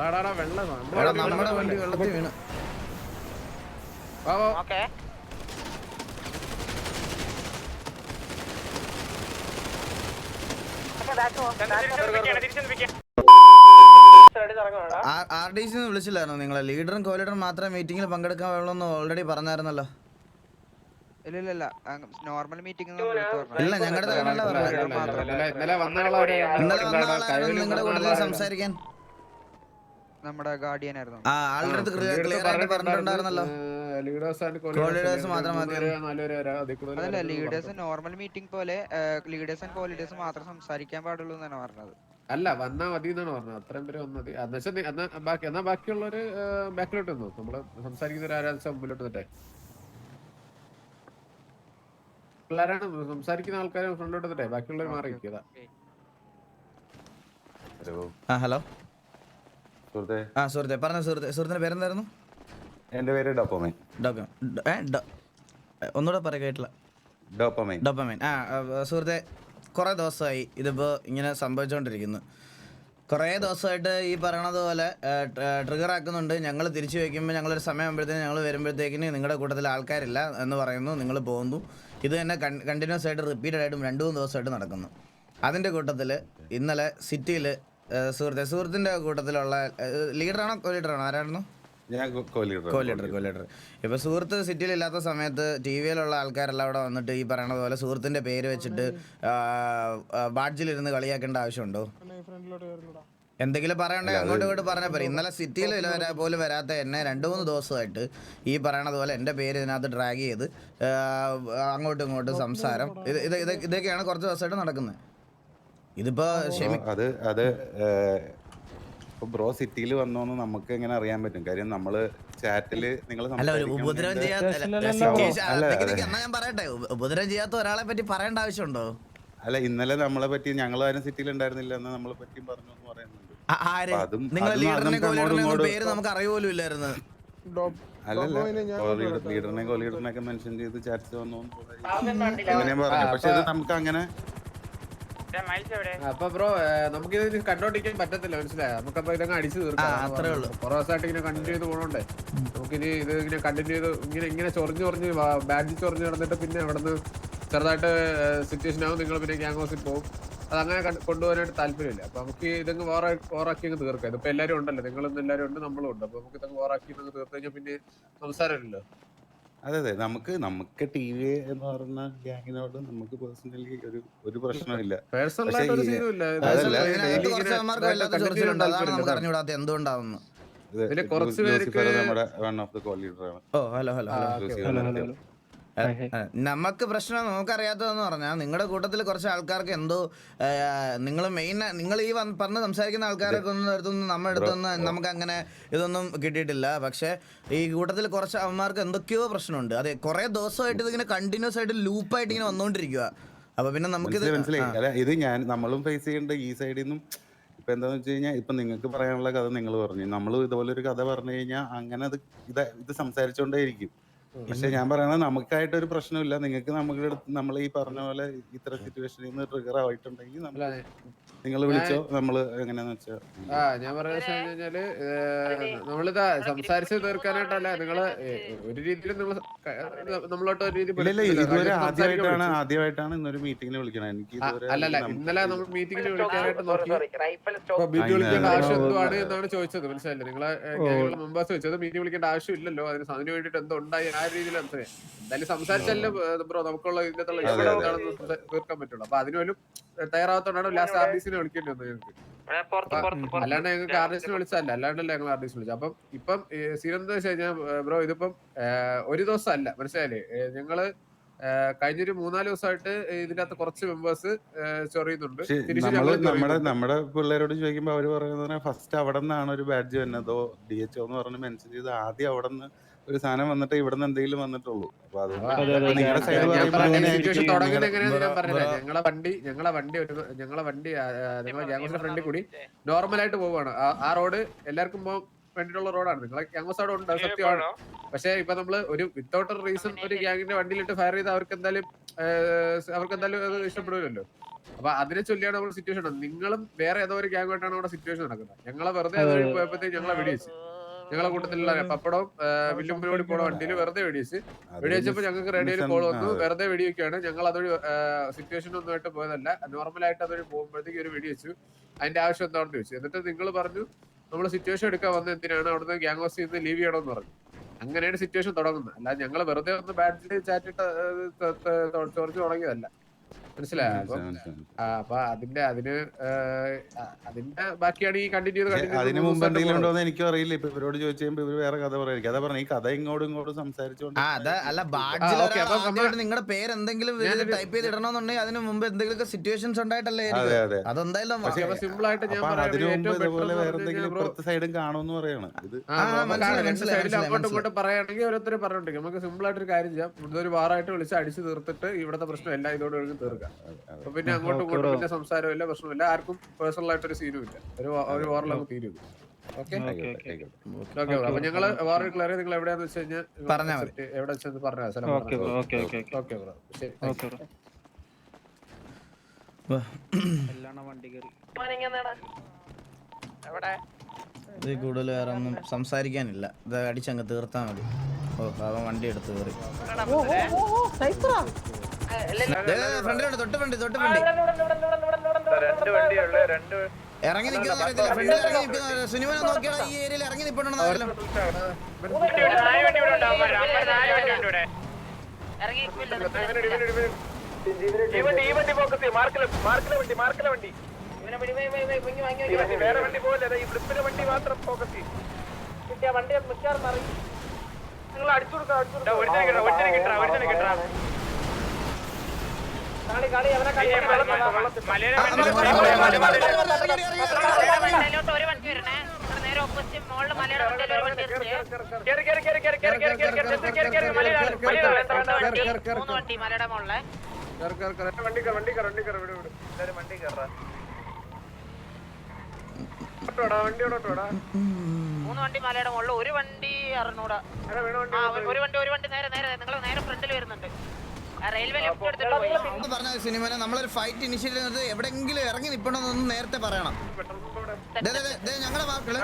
പറയുന്നു നമ്മുടെ വണ്ടി. വെള്ളത്തിൽ വീണ്. വാ, വാ. ഓക്കെ. ആർ ഡി സി വിളിച്ചില്ലായിരുന്നു നിങ്ങളെ? ലീഡറും കോലീഡറും മാത്രമേ മീറ്റിംഗിൽ പങ്കെടുക്കാൻ വേണമെന്ന് ഓൾറെഡി പറഞ്ഞായിരുന്നല്ലോ. ഇല്ല നോർമൽ മീറ്റിംഗ് ഇല്ല ഞങ്ങളുടെ നിങ്ങളുടെ കൂടുതൽ സംസാരിക്കാൻ? നമ്മുടെ ഗാർഡിയൻ ആയിരുന്നു. ആ ആളുടെ അടുത്ത് ക്ലിയർ ആയിട്ട് പറഞ്ഞിട്ടുണ്ടായിരുന്നു, പറഞ്ഞിട്ടുണ്ടായിരുന്നല്ലോ ലീഡേഴ്സ് ആൻഡ് co-leaders മാത്രം മതി. അതല്ല ലീഡേഴ്സ് നോർമൽ മീറ്റിംഗ് പോലെ ലീഡേഴ്സ് ആൻഡ് കോളിഡേഴ്സ് മാത്രം സംസാരിക്കാൻ പാടുള്ളൂ എന്നാണ് പറഞ്ഞത്. അല്ല വന്നാ മതി എന്നാണ് പറഞ്ഞത്. അത്രയും പേര് വന്നത് എന്നുവെച്ചാൽ എന്നാ ബാക്കി എന്നാ ബാക്കിയുള്ളവര് ബാക്കിലോട്ട് വന്നു? നമ്മൾ സംസാരിക്കുന്ന ആരാധന മുമ്പിലോട്ട് നിട്ടെ പിള്ളേരാണ് സംസാരിക്കുന്ന ആൾക്കാരെ ഫ്രണ്ടിലോട്ട് നിട്ടെ ബാക്കിയുള്ളവർ മാറി നിൽക്കുക ഹലോ? ആ സുഹൃത്തെ പറഞ്ഞ സുഹൃത്തെ. സുഹൃത്തിന്റെ പേരെന്തായിരുന്നു? എന്റെ പേര് ഡോപ്പമൈൻ. ഒന്നുകൂടെ പറയാ കേട്ടില്ല. ഡോപ്പമൈൻ. ഡോപ്പമൈൻ. ആ സുഹൃത്തെ കുറേ ദിവസമായി ഇതിപ്പോൾ ഇങ്ങനെ സംഭവിച്ചുകൊണ്ടിരിക്കുന്നു കുറേ ദിവസമായിട്ട് ഈ പറയണത് പോലെ ട്രിഗർ ആക്കുന്നുണ്ട്. ഞങ്ങൾ തിരിച്ചു വയ്ക്കുമ്പോൾ ഞങ്ങളൊരു സമയം ആകുമ്പോഴത്തേക്ക് ഞങ്ങൾ വരുമ്പോഴത്തേക്കിന് നിങ്ങളുടെ കൂട്ടത്തിൽ ആൾക്കാരില്ല എന്ന് പറയുന്നു. നിങ്ങൾ പോകുന്നു. ഇത് തന്നെ കണ്ടിന്യൂസ് ആയിട്ട് റിപ്പീറ്റഡ് ആയിട്ടും രണ്ട് മൂന്ന് ദിവസമായിട്ട് നടക്കുന്നു. അതിന്റെ കൂട്ടത്തിൽ ഇന്നലെ സിറ്റിയിൽ സുഹൃത്തെ സുഹൃത്തിന്റെ കൂട്ടത്തിലുള്ള ലീഡറാണോ കോ ലീഡറാണോ ആരായിരുന്നു ഇപ്പൊ സുഹൃത്ത് സിറ്റിയിൽ ഇല്ലാത്ത സമയത്ത് ടി വിയിലുള്ള ആൾക്കാരെല്ലാം അവിടെ വന്നിട്ട് ഈ പറയണ പോലെ സുഹൃത്തിന്റെ പേര് വെച്ചിട്ട് ബാഡ്ജിലിരുന്ന് കളിയാക്കേണ്ട ആവശ്യമുണ്ടോ? എന്തെങ്കിലും പറയണ്ടേ? അങ്ങോട്ട് ഇങ്ങോട്ട് പറഞ്ഞാൽ പോരെ. ഇന്നലെ സിറ്റിയിൽ വരാ പോലും വരാത്ത എന്നെ രണ്ട് മൂന്ന് ദിവസമായിട്ട് ഈ പറയണത് പോലെ എന്റെ പേര് ഇതിനകത്ത് ഡ്രാഗ് ചെയ്ത് അങ്ങോട്ടും ഇങ്ങോട്ടും സംസാരം. ഇത് ഇതൊക്കെയാണ് കുറച്ച് ദിവസമായിട്ട് നടക്കുന്നത്. ഇതിപ്പോ അത് അത് ബ്രോ സിറ്റിയിൽ വന്നോന്ന് നമുക്ക് എങ്ങനെ അറിയാൻ പറ്റും? കാര്യം നമ്മൾ ചാറ്റിൽ നിങ്ങൾ അല്ല ഒരു ഉപദ്രവം ചെയ്യാത്ത ഞാൻ പറയട്ടെ? ഉപ- ഉപദ്രവം ചെയ്യാത്ത ഒരാളെ പറ്റി പറയേണ്ട ആവശ്യമുണ്ടോ? അല്ല ഇന്നലെ നമ്മളെ പറ്റി ഞങ്ങൾ ആരും സിറ്റിയിൽ ഉണ്ടായിരുന്നില്ല എന്ന് നമ്മളെ പറ്റി പറഞ്ഞു എന്ന് പറയുന്നുണ്ട്. കോലീഡറിനെ പേര് നമുക്ക് അറിയുപോലും ഇല്ലായിരുന്നു. അല്ലല്ല ലീഡറിനെ കോ ഒക്കെ മെൻഷൻ ചെയ്ത് ചാറ്റ്സ് വന്നു അങ്ങനെ പറഞ്ഞു? പക്ഷെ ഇത് നമുക്ക് അങ്ങനെ അപ്പൊ ബ്രോ നമുക്ക് ഇത് കണ്ടോണ്ടിരിക്കാൻ പറ്റത്തില്ല മനസ്സിലായോ? നമുക്കപ്പൊ ഇതങ്ങ് അടിച്ചു തീർക്കാം. അത്രേ ഉള്ളൂ. കുറെ ദിവസമായിട്ട് ഇങ്ങനെ കണ്ടിന്യൂ ചെയ്ത് പോകണ്ടേ നമുക്കിനി ഇത് ഇങ്ങനെ കണ്ടിന്യൂ ചെയ്ത് ഇങ്ങനെ ഇങ്ങനെ ചൊറിഞ്ഞ് ചൊറിഞ്ഞ് ബാൻഡിൽ ചൊറിഞ്ഞ് നടന്നിട്ട് പിന്നെ അവിടുന്ന് ചെറുതായിട്ട് സിറ്റുവേഷൻ ആവും. നിങ്ങൾ പിന്നെ ഗ്യാങ് ഹൗസിൽ പോകും അത് അങ്ങനെ കൊണ്ടുപോകാനായിട്ട് താല്പര്യമില്ല. അപ്പൊ നമുക്ക് ഇതങ്ങ് വേറെ ഓറാക്കി അങ്ങ് തീർക്കാം. ഇതിപ്പോ എല്ലാവരും ഉണ്ടല്ലോ. നിങ്ങളും എല്ലാവരും ഉണ്ട് നമ്മളും ഉണ്ട്. അപ്പൊ നമുക്ക് ഇതങ്ങ് ഓറാക്കി അങ്ങ് തീർത്ത് കഴിഞ്ഞാൽ പിന്നെ സംസാരമില്ലല്ലോ. അതെ അതെ. നമുക്ക് നമുക്ക് ടി വി എന്ന് പറഞ്ഞ ഗ്യാങ്ങിനോട് നമുക്ക് പേഴ്സണലി ഒരു ഒരു പ്രശ്നമില്ല പേഴ്സണൽ പക്ഷേ ആയിട്ട് ഒരു ഈ- സീനുമില്ല അതല്ല, ഇതിനകത്ത് കുറച്ച് അവന്മാർക്ക് വല്ലാത്ത ചൊറിച്ചിലുണ്ട്. അതാണ് നമുക്ക് അറിഞ്ഞൂടാത്ത എന്തുകൊണ്ടാവുന്നു ഇത് ഇതിൽ കുറച്ച് ലൂസിഫർ നമ്മുടെ വൺ ഓഫ് ദി കോ ഓ ഹലോ ഹലോ ഹലോ. ലൂസിഫർ നമുക്ക് പ്രശ്നം നമുക്കറിയാത്തതെന്ന് പറഞ്ഞാൽ നിങ്ങളുടെ കൂട്ടത്തിൽ കുറച്ച് ആൾക്കാർക്ക് എന്തോ നിങ്ങൾ മെയിൻ നിങ്ങൾ ഈ പറഞ്ഞ് സംസാരിക്കുന്ന ആൾക്കാരൊക്കെ ഒന്നും അടുത്തൊന്നും നമ്മുടെ അടുത്തൊന്നും നമുക്ക് അങ്ങനെ ഇതൊന്നും കിട്ടിയിട്ടില്ല. പക്ഷേ ഈ കൂട്ടത്തിൽ കുറച്ച് അവന്മാർക്ക് എന്തൊക്കെയോ പ്രശ്നമുണ്ട്. അതെ കുറേ ദിവസമായിട്ട് ഇതിങ്ങനെ കണ്ടിന്യൂസ് ആയിട്ട് ലൂപ്പായിട്ട് ഇങ്ങനെ വന്നുകൊണ്ടിരിക്കുക അപ്പൊ പിന്നെ നമുക്ക് മനസ്സിലായി അല്ല ഇത് ഞാൻ നമ്മളും ഫേസ് ചെയ്യേണ്ട ഈ സൈഡിൽ നിന്നും. ഇപ്പൊ എന്താന്ന് വെച്ച് കഴിഞ്ഞാൽ ഇപ്പൊ നിങ്ങൾക്ക് പറയാനുള്ള കഥ നിങ്ങൾ പറഞ്ഞു. നമ്മൾ ഇതുപോലെ ഒരു കഥ പറഞ്ഞു കഴിഞ്ഞാൽ അങ്ങനെ അത് ഇത് ഇത് സംസാരിച്ചോണ്ടേ ഇരിക്കും പക്ഷെ ഞാൻ പറയണത് നമുക്കായിട്ട് ഒരു പ്രശ്നമില്ല. നിങ്ങൾക്ക് നമ്മുടെ അടുത്ത് നമ്മൾ ഈ പറഞ്ഞ പോലെ ഇത്ര സിറ്റുവേഷനിൽ നിന്ന് ട്രിഗർ ആയിട്ടുണ്ടെങ്കിൽ നിങ്ങൾ വിളിച്ചോ നമ്മൾ എങ്ങനെയാന്ന് വെച്ചാ. ആ ഞാൻ പറയുന്നത് വെച്ച് കഴിഞ്ഞാൽ നമ്മളിതാ സംസാരിച്ച് തീർക്കാനായിട്ടല്ല നിങ്ങൾ ഒരു രീതിയിൽ നിങ്ങൾ നമ്മളോട്ട് ഒരു രീതി ഇല്ല. ഇതുവരെ ആദ്യമായിട്ടാണ് ആദ്യമായിട്ടാണ് ഇന്നൊരു മീറ്റിംഗിന് വിളിക്കണത്. എനിക്ക് ഇതുവരെ അല്ലല്ല ഇന്നലെ നമ്മൾ മീറ്റിംഗിന് വിളിക്കാനായിട്ട് നോക്കി. മീറ്റിംഗ് വിളിക്കേണ്ട ആവശ്യം എന്തുവാണ് എന്നാണ് ചോദിച്ചത്. മനസ്സിലായില്ലേ? നിങ്ങളെ മെമ്പേഴ്സ് ചോദിച്ചത്. മീറ്റിംഗ് വിളിക്കേണ്ട ആവശ്യമില്ലല്ലോ അതിന്. അതിന് വേണ്ടിട്ട് എന്തോ ഉണ്ടായി? ആ രീതിയിൽ മനസ്സിലായി എന്തായാലും സംസാരിച്ചല്ലോ ബ്രോ നമുക്കുള്ള ഇതിനകത്തുള്ള സംസാ- തീർക്കാൻ പറ്റുള്ളൂ. അപ്പൊ അതിനുപോലും തയ്യാറാവാത്തോണ്ടാണ് ലാസ്റ്റ് ആർ ഡി സിനെ വിളിക്കേണ്ടി വന്നത് ഞങ്ങൾക്ക്. അല്ലാണ്ട് ഞങ്ങൾക്ക് ആർട്ടിസ്റ്റിനെ വിളിച്ചല്ല അല്ലാണ്ടല്ല ഞങ്ങൾ ആർട്ടിസ്റ്റ് വിളിച്ചത്. അപ്പം ഇപ്പം സീൻ എന്താ വെച്ച് കഴിഞ്ഞാൽ ബ്രോ ഇതിപ്പം ഒരു ദിവസം അല്ല. മനസ്സിലായില്ലേ? ഞങ്ങൾ കഴിഞ്ഞൊരു മൂന്നാൽ ദിവസമായിട്ട് ഇതിന്റെ അകത്ത് കുറച്ച് മെമ്പേഴ്സ് ചൊറിയുന്നുണ്ട്. നമ്മുടെ. നമ്മുടെ പിള്ളേരോട് ചോദിക്കുമ്പോ അവർ പറയുന്നത് ഫസ്റ്റ് അവിടെ നിന്നാണ് ഒരു ബാഡ്ജ് വന്നതോ. ഡി എച്ച് എന്ന് പറഞ്ഞ് മെൻഷൻ ചെയ്ത് ആദ്യം അവിടെ നിന്ന് ഒരു സാധനം വന്നിട്ട് ഇവിടെ നിന്ന് എന്തെങ്കിലും വന്നിട്ടുള്ളൂ. അപ്പൊ ഞങ്ങളെ വണ്ടി ഞങ്ങളെ വണ്ടി ഒരു ഞങ്ങളെ വണ്ടി ഞങ്ങളുടെ ഫ്രണ്ടിൽ കൂടി നോർമൽ ആയിട്ട് പോവാണ് ആ- റോഡ് എല്ലാവർക്കും പോകാൻ വേണ്ടിയിട്ടുള്ള റോഡാണ്. നിങ്ങളെ ഗ്യാങ്സ് അവിടെ ഉണ്ട് സത്യമാണ്. പക്ഷെ ഇപ്പൊ നമ്മൾ ഒരു വിത്തൗട്ട് റീസൺ ഒരു ഗ്യാങ്ങിന്റെ വണ്ടിയിലിട്ട് ഫയർ ചെയ്ത് അവർക്ക് എന്തായാലും അവർക്ക് എന്തായാലും അത് ഇഷ്ടപ്പെടില്ലല്ലോ അപ്പൊ അതിനെ ചൊല്ലിയാണ് നമ്മുടെ സിറ്റുവേഷൻ നിങ്ങളും വേറെ ഏതോ ഒരു ഗ്യാങ്ങായിട്ടാണ് അവിടെ സിറ്റുവേഷൻ നടക്കുന്നത്. ഞങ്ങളെ വെറുതെ പോയപ്പോഴത്തേക്ക് ഞങ്ങളെ വെടിവെച്ച്. ഞങ്ങളെ കൂട്ടത്തിലുള്ള പപ്പടവും വില്ലുമ്പിനോട് പോണ വണ്ടിയിൽ വെറുതെ വെടിവെച്ച്. വെടിവെച്ചപ്പോ ഞങ്ങൾക്ക് റേഡിയോയിൽ കോൾ വന്നു. വെറുതെ വെടിവെക്കുകയാണ്. ഞങ്ങൾ അതൊരു സിറ്റുവേഷൻ ഒന്നുമായിട്ട് പോയതല്ല. നോർമലായിട്ട് അതൊരു പോകുമ്പോഴത്തേക്ക് ഒരു വെടിവെച്ചു. അതിന്റെ ആവശ്യം എന്താണെന്ന് ചോദിച്ചു. എന്നിട്ട് നിങ്ങൾ പറഞ്ഞു നമ്മൾ സിറ്റുവേഷൻ എടുക്കാൻ വന്നത് എന്തിനാണ്? അവിടുന്ന് ഗ്യാങ് ഹോസ് ചെയ്ത് ലീവ് ചെയ്യണമെന്ന് പറഞ്ഞു. അങ്ങനെയാണ് സിറ്റുവേഷൻ തുടങ്ങുന്നത്. അല്ലാതെ ഞങ്ങൾ വെറുതെ ഒന്ന് ബാറ്റിൽ ചാറ്റിട്ട് ചോർച്ച് തുടങ്ങിയതല്ല മനസ്സിലായോ? അപ്പൊ അതിന്റെ അതിന് അതിന്റെ ബാക്കിയാണ് ഈ കണ്ടിന്യൂ അതിന് മുമ്പ് എന്തെങ്കിലും ഉണ്ടോ എന്ന് അറിയില്ല. ഇപ്പൊ ഇവരോട് ചോദിച്ചുമ്പോ ഇവർ വേറെ കഥ പറയായിരിക്കും അതാ പറഞ്ഞ ഈ കഥ ഇങ്ങോട്ടും ഇങ്ങോട്ടും സംസാരിച്ചോണ്ട് അതെ അല്ല ബാഡ്ജിൽ നിങ്ങളുടെ പേര് എന്തെങ്കിലും ടൈപ്പ് ചെയ്ത് ഇടണമെന്നുണ്ടെങ്കിൽ അതിന് മുമ്പ് എന്തെങ്കിലും സിറ്റുവേഷൻസ് ഉണ്ടായിട്ടല്ലേ അതെന്തായാലും സിമ്പിൾ ആയിട്ട് ഞാൻ അതിന് മുമ്പ് ഇതുപോലെ വേറെ എന്തെങ്കിലും പുറത്തെ സൈഡും അങ്ങോട്ടും ഇങ്ങോട്ടും പറയുകയാണെങ്കിൽ ഓരോരുത്തർ പറഞ്ഞിട്ടുണ്ടെങ്കിൽ നമുക്ക് സിമ്പിൾ ആയിട്ട് ഒരു കാര്യം ചെയ്യാം. ഒരു വാറായിട്ട് വിളിച്ച് അടിച്ചു തീർത്തിട്ട് ഇവിടുത്തെ പ്രശ്നം എല്ലാം ഇതോടെ തീർക്കാം. അപ്പൊ പിന്നെ അങ്ങോട്ടും ഇങ്ങോട്ടും പിന്നെ സംസാരമില്ല പ്രശ്നമില്ല. ആർക്കും പേഴ്സണൽ ആയിട്ട് ഒരു സീനും ഇല്ല. ഒരു ഒരു വാറിലങ്ങ് തീരും ഓക്കെ? ആയിക്കോട്ടെ, ആയിക്കോട്ടെ. ഓക്കെ. അപ്പൊ ഞങ്ങൾ വാർ ക്ലിയർ നിങ്ങൾ എവിടെയാന്ന് വെച്ച് കഴിഞ്ഞാൽ എവിടെ വെച്ചെന്ന് പറഞ്ഞാൽ സ്ഥലം ഓക്കെ ബ്രോ. ശരി ഇത് കൂടുതൽ വേറെ ഒന്നും സംസാരിക്കാനില്ല. ഇത് അടിച്ചങ്ങ് തീർത്താ മതി. ഓ അവൻ വണ്ടി എടുത്ത് കയറി. ഫ്രണ്ടിലുണ്ട് തൊട്ട് ഫ്രണ്ട് തൊട്ട് ഫ്രണ്ട്. രണ്ട് വണ്ടിയുള്ളു രണ്ട് ഇറങ്ങി നിൽക്കുന്ന അറിയത്തില്ല ഫ്രണ്ട് ഇറങ്ങി നിൽക്കുന്ന സുനിമന നോക്കിയാൽ ഈ ഏരിയയിൽ ഇറങ്ങി നിൽപ്പുണ്ടെന്ന് വേറെ വണ്ടി പോലെ ഈ ഫ്ലിപ്പിലെ വണ്ടി മാത്രം ഫോക്കസ് ചെയ്യും വണ്ടി മിക്കാറും അറിയും നിങ്ങൾ അടിച്ചു കൊടുക്കാം അടിച്ചു കൊടുക്കാം ഒരിക്കലും കിട്ടാം ഒരിക്കലും കിട്ടാം ഒരിക്കലും കിട്ടാം കേറ്, കേറ്. വണ്ടി കയറ്, വണ്ടി കയറ്, വണ്ടി കയറ്, വിട്, വിട്. ഓട്ടോടാ, വണ്ടി ഓട്ടോടാ. മൂന്ന് വണ്ടി മലയുടെ മുകളിൽ ഒരു വണ്ടി അറുന്നൂടാ എടാ, വീണ വണ്ടി ആ ഒരു- ഒരു വണ്ടി ഒരു വണ്ടി നേരെ നേരെ നിങ്ങൾ നേരെ ഫ്രണ്ടിൽ വരുന്നുണ്ട് പറഞ്ഞ സിനിമനെ നമ്മളൊരു ഫൈറ്റ് ഇനിഷ്യേറ്റ് ചെയ്തിട്ട് എവിടെങ്കിലും ഇറങ്ങി നിൽപ്പണമെന്നൊന്ന് നേരത്തെ പറയണം. ഞങ്ങളെ വാക്കുകൾ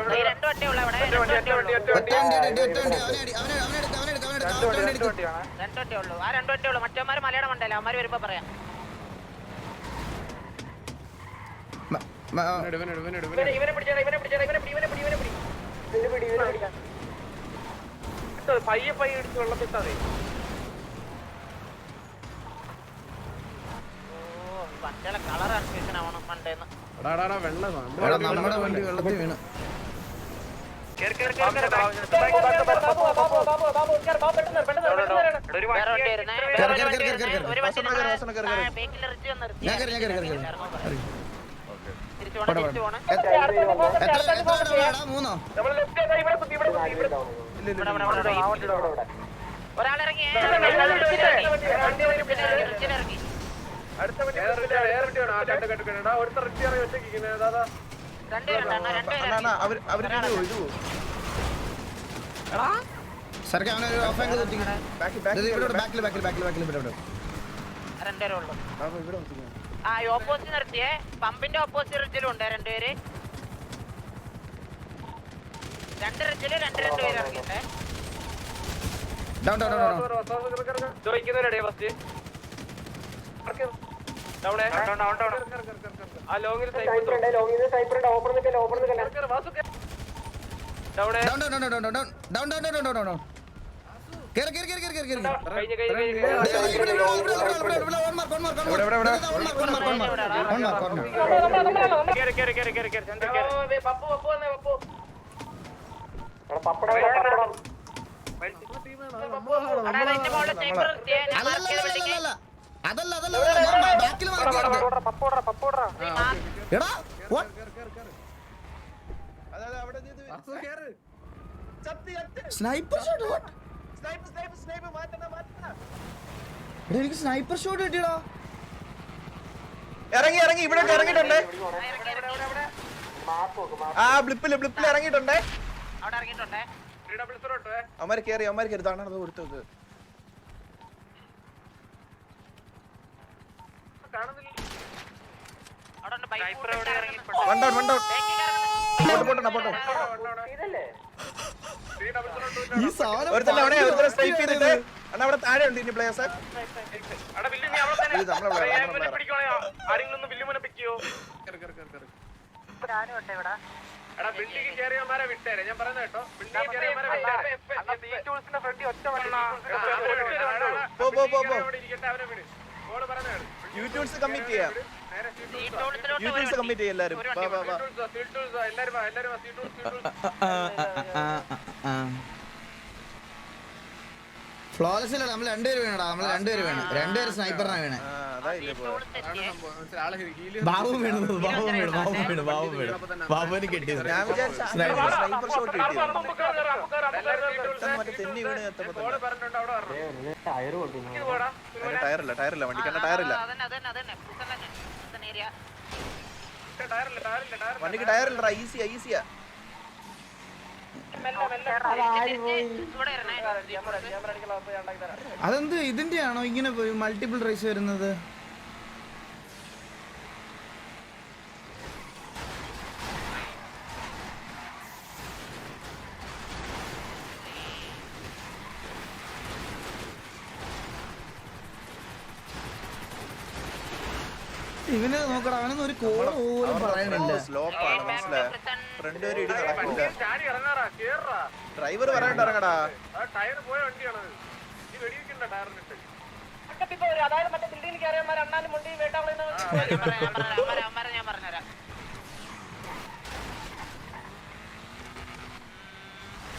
മറ്റന്മാര് മലയാളം ഉണ്ടല്ലോ അവന്മാര് വരുമ്പോ പറയാം. ഇവനെ പിടിച്ചാ ഇവനെ പിടിച്ചാ ഇവനെ പിടി ഇവനെ പിടി ഇവനെ പിടി. ഇവനെ പിടി ഇവനെ പിടി. പയ്യെ പയ്യെ എടുത്ത് വെള്ളത്തിൽ നമ്മുടെ വണ്ടി വെള്ളത്തിൽ വീണ് മൂന്നോ ഒരാളിറങ്ങി സർക്കാർ അവനൊരു ഓഫ് ആംഗിൾ തെറ്റിക്കണേ ഇവിടെ ബാക്കിൽ ബാക്കിൽ ബാക്കിൽ ബാക്കിൽ ഇവിടെ ഇവിടെ രണ്ടുപേരേ ഉള്ളൂ ആ ഓപ്പോസിറ്റ് നിർത്തിയേ പമ്പിന്റെ ഓപ്പോസിറ്റ് റിച്ചിലും ഉണ്ട് രണ്ടുപേര് രണ്ട് റിച്ചിൽ രണ്ട് രണ്ട് പേര് ഇറങ്ങിയിട്ടേ ഡൗൺ ഡൗൺ ഡൗൺ ചോദിക്കുന്നവരടേ ഫസ്റ്റ് പപ്പടം അതല്ല അതല്ല ബാക്കിൽ എടാ സ്നൈപ്പർ ഷോട്ട് എനിക്ക് സ്നൈപ്പർ ഷോട്ട് കിട്ടിയടാ. ഇറങ്ങി ഇറങ്ങി ഇവിടെ ഇറങ്ങിയിട്ടുണ്ട്. ആ ബ്ലിപ്പിൽ ബ്ലിപ്പിൽ ഇറങ്ങിയിട്ടുണ്ട്. അവന്മാർ കേറി അവന്മാർ കരുതാണ് അത് കൊടുത്തത് ഈ സാധനം ഒരുത്തല്ല അവിടെ ഒരുത്തരം ചെയ്തിട്ട് അണ്ണാ അവിടെ താഴെ ഉണ്ട് ഇനി പ്ലേയേഴ്സ് ബിൽഡിംഗ് കയറിയമാരെ വിട്ടേരെ. ഞാൻ പറയുന്നത് കേട്ടോ. ബിൽഡിംഗ് കയറിയമാരെ വിട്ടേരെ. പോ, പോ, പോ, പോ. അവിടെ ഇരിക്കട്ടെ അവനെ വിട്. ഓൾ പറയുന്നത് യൂട്യൂബ്സ് കമ്മിറ്റ് ചെയ്യാം. യൂട്യൂബ്സ് കമ്മിറ്റ് ചെയ്യാം എല്ലാരും. ഒരു ഇല്ല നമ്മൾ രണ്ടുപേര് വേണം നമ്മൾ രണ്ടുപേര് വേണം. രണ്ടുപേര് സ്നൈപ്പറിനാണ് വീണേ. ബാബു ബാബു വീണു ബാബു വീണു ബാബു വീണു. ബാബുവിന് കിട്ടിയത് ടയറില്ല ടയറില്ല വണ്ടിക്കണ്ട ടയറില്ല വണ്ടിക്ക് ടയറില്ലടാ ഈസിയാ ഈസിയാ അതെന്ത് ഇതിന്റെ ആണോ ഇങ്ങനെ മൾട്ടിപ്പിൾ റേസ് വരുന്നത്? അവനൊന്നും ഒരു കോൾ പോലും പറയണില്ല സ്ലോപ്പാണ് മനസ്സിലായോ? ഫ്രണ്ട് ഒരു ഇടി നടക്കില്ല ഡ്രൈവർ പറയണ്ട ഇറങ്ങടാ. ടയർ പോയ വണ്ടിയാണ് ഈ വെടിവെക്കണ്ട ടയറിനിട്ട് അതായത് മറ്റേ ബിൽഡിംഗിൽ കയറിയമാർ അണ്ണാനും മുണ്ടി വേട്ടാവുന്ന അമ്മരെ ഞാൻ പറഞ്ഞുതരാം.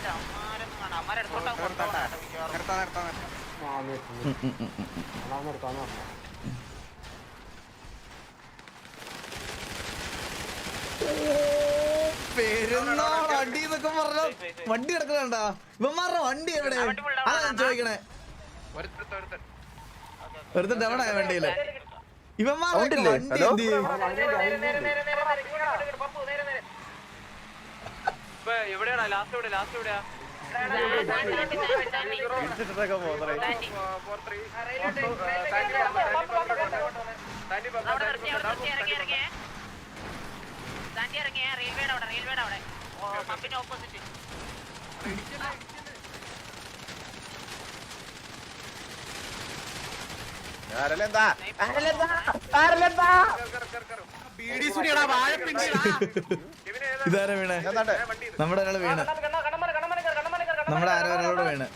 അമ്മാരൊന്നും കാണാം. അമ്മാരെ അടുത്തോട്ടാ നിർത്താം നിർത്താം നിർത്താം പെരുന്നാൾ അടി എന്നൊക്കെ പറഞ്ഞ വണ്ടി കിടക്കണണ്ടാ ഇവന്മാരുടെ വണ്ടി എവിടെ? അതാ ഞാൻ ചോദിക്കണേ. ഒരുത്തൻ എവിടെ വണ്ടിയിൽ. ഇവന്മാരുടെ? വണ്ടി? എന്ത് ചെയ്യും? ലാസ്റ്റ് എവിടെ ലാസ്റ്റ് എവിടെയാ പോകുന്നേ ഫോർ ത്രീ അവിടെ നിർത്തി അവിടെ നിർത്തി ഇറങ്ങി ഇറങ്ങിയേ ദാണ്ടി ഇറങ്ങിയേ റെയിൽവേയുടെ അവിടെ റെയിൽവേയുടെ അവിടെ ഓ, പമ്പിന്റെ ഓപ്പോസിറ്റ് ആരല്ലെന്താ ഇതാരാ വീണേ? എന്താണ്ട് നമ്മുടെ ഒരാൾ വീണ്. നമ്മുടെ ആരോ ഒരാളോട് വീണ്.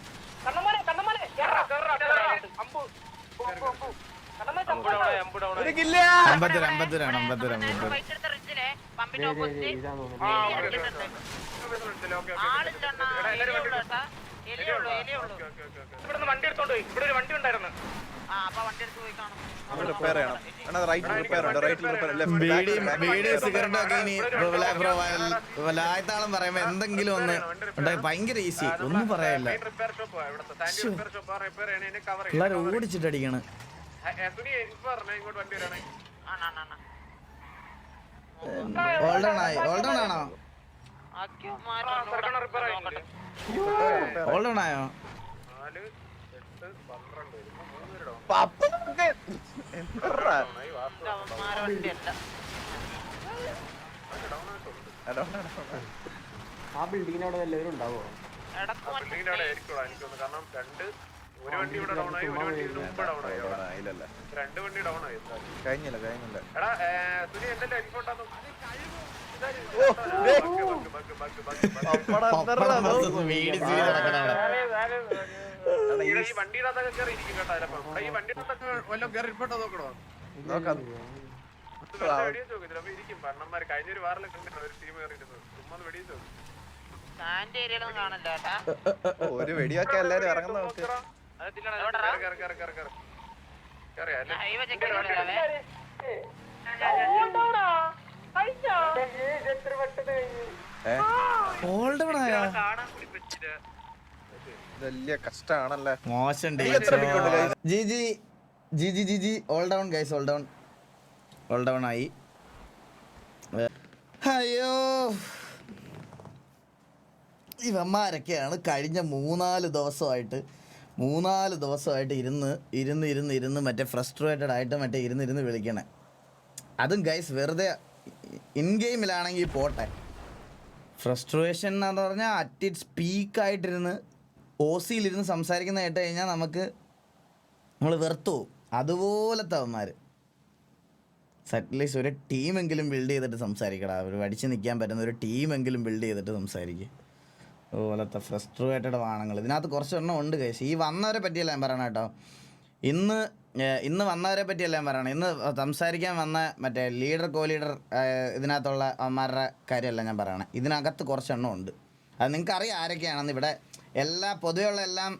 അമ്പത്തര അമ്പത്തര അമ്പത്തര അമ്പത്തര. പമ്പിന്റെ ഓപ്പോസിറ്റ് ഇവിടുന്ന് വണ്ടി എടുത്തോണ്ട് പോയി. ഇവിടെ ഒരു വണ്ടി ഉണ്ടായിരുന്നു. ആ അപ്പൊ വണ്ടി എടുത്ത് പോയി കാണും. റിപ്പയർ ചെയ്യണം. റിപ്പയർ ഉണ്ട്. റൈറ്റിൽ റിപ്പയർ ബീഡി ബീഡി സിഗരറ്റും ഒക്കെ ഇനി ലായത്താളം പറയുമ്പോ എന്തെങ്കിലും ഒന്ന് ഉണ്ടായി ഭയങ്കര ഈസി ഒന്നും പറയാനില്ല റിപ്പയർ ഷോപ്പ് ഇവിടുത്തെ സാൻഡി റിപ്പയർ ഷോപ്പ് റിപ്പയർ ചെയ്യണേ. കവർ പിള്ളേർ ഓടിച്ചിട്ടടിക്കണ്. ഇങ്ങോട്ട് വണ്ടി വരാണേ ഓൾഡൺ ആയി ഓൾഡൺ ആണോ ഓൾഡൺ ആയോ വണ്ടിയല്ല ഇടയ്ക്ക് മറ്റേ ബിൽഡിങ്ങിന്റെ അവിടെ ആയിരിക്കും കാരണം രണ്ട് ഒരു വണ്ടി ഇവിടെ ഡൗൺ ആയി ഒരു വണ്ടി ഇതിന് മുമ്പ് ഡൗൺ ആയി. രണ്ട് വണ്ടി ഡൗൺ ആയി. കഴിഞ്ഞില്ല കഴിഞ്ഞില്ല. എടാ സുനി സീരി നടക്കണവിടെ ഈ വണ്ടിയുടെ അതൊക്കെ കയറി ഇരിക്കും കേട്ടോ ചിലപ്പോ. ഈ വണ്ടിയുടെ അതൊക്കെ വല്ലതും കയറി നോക്കണോ? നോക്കാം. ഒരു വെടിയൊക്കെ എല്ലാരും ഇറങ്ങുന്ന നോക്ക്. വലിയ കഷ്ടാണല്ലേ? മോശം G G G all down guys all down all down ആയി. അയ്യോ. ഇവന്മാരൊക്കെയാണ് കഴിഞ്ഞ മൂന്നാൽ ദിവസമായിട്ട് മൂന്നാൽ ദിവസമായിട്ട് ഇരുന്ന് ഇരുന്ന് ഇരുന്ന് ഇരുന്ന് മറ്റേ ഫ്രസ്ട്രേറ്റഡ് ആയിട്ട് മറ്റേ ഇരുന്ന് ഇരുന്ന് വിളിക്കണേ. അതും ഗൈസ് വെറുതെ ഇൻ ഗെയിമിലാണെങ്കിൽ പോട്ടെ. ഫ്രസ്ട്രേഷൻ എന്ന് പറഞ്ഞാൽ അറ്റ് ഇറ്റ്സ് പീക്കായിട്ടിരുന്ന് ഒ സിയിലിരുന്ന് സംസാരിക്കുന്ന കേട്ട് കഴിഞ്ഞാൽ നമുക്ക് നമ്മൾ വെറുത്തു അതുപോലത്തെ അവന്മാർ അറ്റ്ലീസ്റ്റ് ഒരു ടീമെങ്കിലും ബിൽഡ് ചെയ്തിട്ട് സംസാരിക്കടാ. ഒരു അടിച്ച് നിൽക്കാൻ പറ്റുന്ന ഒരു ടീമെങ്കിലും ബിൽഡ് ചെയ്തിട്ട് സംസാരിക്കുക അതുപോലത്തെ ഫ്രസ്ട്രേറ്റഡ് വാണങ്ങൾ ഇതിനകത്ത് കുറച്ചെണ്ണം ഉണ്ട് കേസ് ഈ വന്നവരെ പറ്റിയല്ല ഞാൻ പറയണം കേട്ടോ. ഇന്ന് ഇന്ന് വന്നവരെ പറ്റിയല്ല ഞാൻ പറയണം ഇന്ന് സംസാരിക്കാൻ വന്ന മറ്റേ ലീഡർ കോ ലീഡർ ഇതിനകത്തുള്ള അവന്മാരുടെ കാര്യമല്ല ഞാൻ പറയണേ ഇതിനകത്ത് കുറച്ചെണ്ണം ഉണ്ട്. അത് നിങ്ങൾക്ക് അറിയാം ആരൊക്കെയാണെന്ന്. ഇവിടെ എല്ലാ പൊതുവെയുള്ള എല്ലാം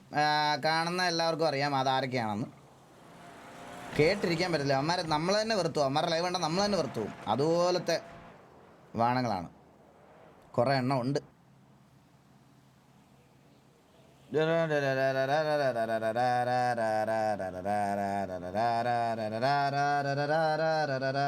കാണുന്ന എല്ലാവർക്കും അറിയാം അത് ആരൊക്കെയാണെന്ന്. കേട്ടിരിക്കാൻ പറ്റില്ല. അവന്മാരെ നമ്മൾ തന്നെ വെറുത്തു അവന്മാരെ ലൈവ് വേണ്ട നമ്മൾ തന്നെ വെറുത്തു. അതുപോലത്തെ വാണങ്ങളാണ് കുറേ എണ്ണം ഉണ്ട്. da da da da